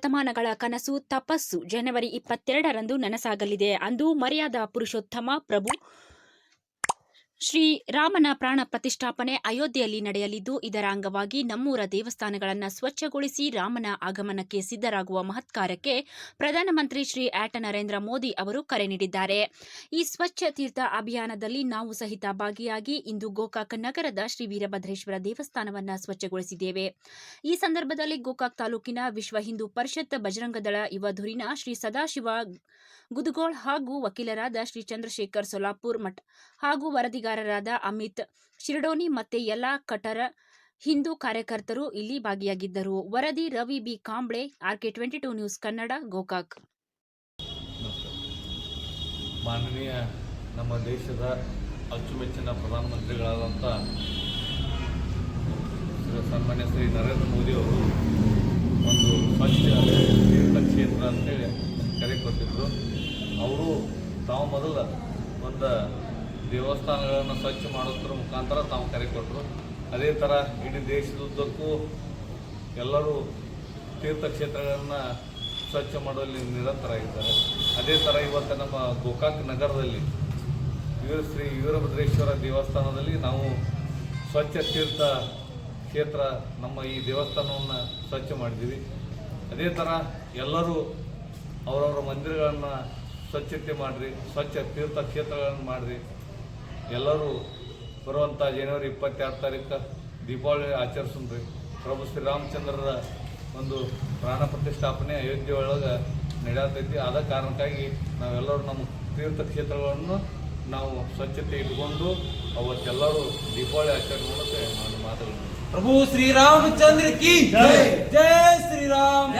ಶತಮಾನಗಳ ಕನಸು ತಪಸ್ಸು ಜನವರಿ ಇಪ್ಪತ್ತೆರಡರಂದು ನನಸಾಗಲಿದೆ. ಅಂದು ಮರ್ಯಾದಾ ಪುರುಷೋತ್ತಮ ಪ್ರಭು ಶ್ರೀ ರಾಮನ ಪ್ರಾಣ ಪ್ರತಿಷ್ಠಾಪನೆ ಅಯೋಧ್ಯೆಯಲ್ಲಿ ನಡೆಯಲಿದ್ದು, ಇದರ ಅಂಗವಾಗಿ ನಮ್ಮೂರ ದೇವಸ್ಥಾನಗಳನ್ನು ಸ್ವಚ್ಛಗೊಳಿಸಿ ರಾಮನ ಆಗಮನಕ್ಕೆ ಸಿದ್ಧರಾಗುವ ಮಹತ್ಕಾರಕ್ಕೆ ಪ್ರಧಾನಮಂತ್ರಿ ಶ್ರೀ ಆಟ ನರೇಂದ್ರ ಮೋದಿ ಅವರು ಕರೆ ನೀಡಿದ್ದಾರೆ. ಈ ಸ್ವಚ್ಛ ತೀರ್ಥ ಅಭಿಯಾನದಲ್ಲಿ ನಾವು ಸಹಿತ ಭಾಗಿಯಾಗಿ ಇಂದು ಗೋಕಾಕ್ ನಗರದ ಶ್ರೀ ವೀರಭದ್ರೇಶ್ವರ ದೇವಸ್ಥಾನವನ್ನು ಸ್ವಚ್ಛಗೊಳಿಸಿದ್ದೇವೆ. ಈ ಸಂದರ್ಭದಲ್ಲಿ ಗೋಕಾಕ್ ತಾಲೂಕಿನ ವಿಶ್ವ ಹಿಂದೂ ಪರಿಷತ್ ಬಜರಂಗದಳ ಯುವಧುರಿನ ಶ್ರೀ ಸದಾಶಿವ ಗುದಗೋಳ್ ಹಾಗೂ ವಕೀಲರಾದ ಶ್ರೀ ಚಂದ್ರಶೇಖರ್ ಸೊಲಾಪುರ್ ಮಠ್ ಹಾಗೂ ವರದಿಗಾರರಾದ ಅಮಿತ್ ಶಿರಡೋನಿ ಮತ್ತೆ ಎಲ್ಲಾ ಕಟರ ಹಿಂದೂ ಕಾರ್ಯಕರ್ತರು ಇಲ್ಲಿ ಭಾಗಿಯಾಗಿದ್ದರು. ವರದಿ Ravi B. Kamble, RK twenty two news Kannada, Gokak. ಮಾನನೀಯ ನಮ್ಮ ದೇಶದ ಅಚ್ಚುಮೆಚ್ಚಿನ ಪ್ರಧಾನಮಂತ್ರಿಗಳಾದಂಥ ಸನ್ಮಾನ್ಯ ಶ್ರೀ ನರೇಂದ್ರ ಮೋದಿ ಅವರು ಒಂದು ಸ್ವಚ್ಛ ಮೊದಲ ಒಂದು ದೇವಸ್ಥಾನಗಳನ್ನು ಸ್ವಚ್ಛ ಮಾಡೋದ್ರ ಮುಖಾಂತರ ತಾವು ಕರೆ ಕೊಟ್ಟರು ಅದೇ ಥರ ಇಡೀ ದೇಶದುದ್ದಕ್ಕೂ ಎಲ್ಲರೂ ತೀರ್ಥಕ್ಷೇತ್ರಗಳನ್ನು ಸ್ವಚ್ಛ ಮಾಡುವಲ್ಲಿ ಇದ್ದಾರೆ ಅದೇ ಥರ ಇವತ್ತು ನಮ್ಮ ಗೋಕಾಕ್ ನಗರದಲ್ಲಿ ವೀರ ಶ್ರೀ ವೀರಭದ್ರೇಶ್ವರ ದೇವಸ್ಥಾನದಲ್ಲಿ ನಾವು ಸ್ವಚ್ಛ ತೀರ್ಥ ಕ್ಷೇತ್ರ ನಮ್ಮ ಈ ದೇವಸ್ಥಾನವನ್ನು ಸ್ವಚ್ಛ ಮಾಡಿದ್ದೀವಿ. ಅದೇ ಥರ ಎಲ್ಲರೂ ಅವರವರ ಮಂದಿರಗಳನ್ನು ಸ್ವಚ್ಛತೆ ಮಾಡಿರಿ ಸ್ವಚ್ಛ ತೀರ್ಥಕ್ಷೇತ್ರಗಳನ್ನು ಮಾಡಿರಿ. ಎಲ್ಲರೂ ಬರುವಂಥ ಜನವರಿ ಇಪ್ಪತ್ತೆರಡು ತಾರೀಕು ದೀಪಾವಳಿ ಆಚರಿಸ್ರಿ ಪ್ರಭು ಶ್ರೀರಾಮಚಂದ್ರರ ಒಂದು ಪ್ರಾಣ ಪ್ರತಿಷ್ಠಾಪನೆ ಅಯೋಧ್ಯೆ ಒಳಗೆ ನಡೆಯತೈತಿ. ಆದ ಕಾರಣಕ್ಕಾಗಿ ನಾವೆಲ್ಲರೂ ನಮ್ಮ ತೀರ್ಥಕ್ಷೇತ್ರಗಳನ್ನು ನಾವು ಸ್ವಚ್ಛತೆ ಇಟ್ಕೊಂಡು ಅವತ್ತೆಲ್ಲರೂ ದೀಪಾವಳಿ ಆಚರಣೆ ಮೂಲಕ ನಾನು ಮಾತನಾಡ್ತೀನಿ ಪ್ರಭು ಶ್ರೀರಾಮಚಂದ್ರ ಕಿ ಜಯ ಜೈ. ಶ್ರೀರಾಮ್.